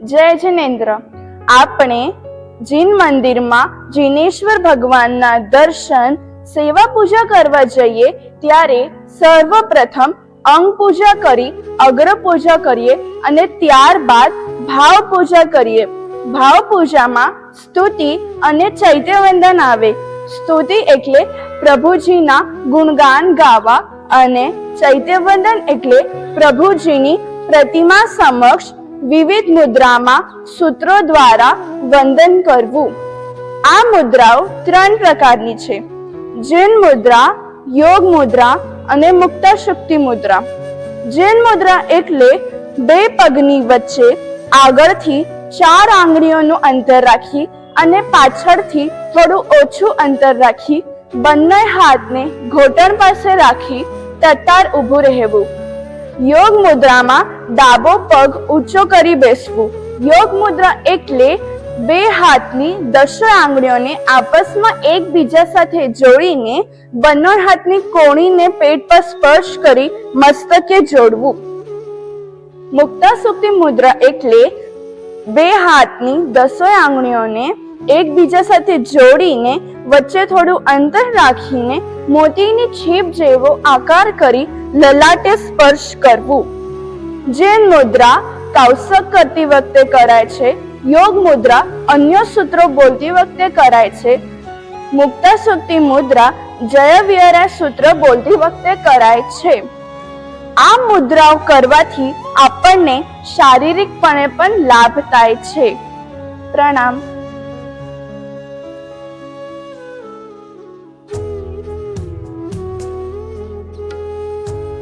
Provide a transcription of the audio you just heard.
જય જિનેન્દ્ર. આપણે જીન મંદિરમાં જીનેશ્વર ભગવાનના દર્શન, સેવા પૂજા કરવા જઈએ ત્યારે સર્વપ્રથમ અંગ પૂજા કરી, અગ્ર પૂજા કરીએ અને ત્યારબાદ ભાવ પૂજા કરીએ. ભાવ પૂજામાં સ્તુતિ અને ચૈત્યવંદન આવે. સ્તુતિ એટલે પ્રભુજીના ગુણગાન ગાવા અને ચૈત્યવંદન એટલે પ્રભુજીની પ્રતિમા સમક્ષ વિવિધ મુદ્રામાં સૂત્રો દ્વારા વંદન કરવું. આ મુદ્રાઓ ત્રણ પ્રકારની છે. જૈન મુદ્રા, યોગ મુદ્રા અને મુક્તા શક્તિ મુદ્રા. જૈન મુદ્રા એટલે બે પગની વચ્ચે આગળથી ચાર આંગળીઓનું અંતર રાખી અને પાછળથી થોડું ઓછું અંતર રાખી બંને હાથને ઘોટણ પાસે રાખી તટાર ઊભું રહેવું. યોગ મુદ્રામાં ડાબો પગ ઊંચો કરી બેસવું. યોગ મુદ્રા એટલે બે હાથની દશ આંગળીઓને આપસમાં એકબીજા સાથે જોડીને બંને હાથની કોણીને પેટ પર સ્પર્શ કરી મસ્તકે જોડવું. મુક્તા સુક્તિ મુદ્રા એટલે બે હાથની દસોય આંગળીઓને એકબીજા સાથે જોડીને વચ્ચે થોડું અંતર રાખીને મોતીની છીપ જેવો આકાર કરી લલાટે સ્પર્શ કરવું. જૈન મુદ્રા કૌશક કરતી વખતે કરાય છે, યોગ મુદ્રા અન્ય સૂત્રો બોલતી વખતે કરાય છે. મુક્તા સુક્તિ મુદ્રા જય વિયરા સૂત્ર બોલતી વખતે કરાય છે. આ મુદ્રાઓ કરવાથી આપણને શારીરિકપણે પણ લાભ થાય છે. પ્રણામ.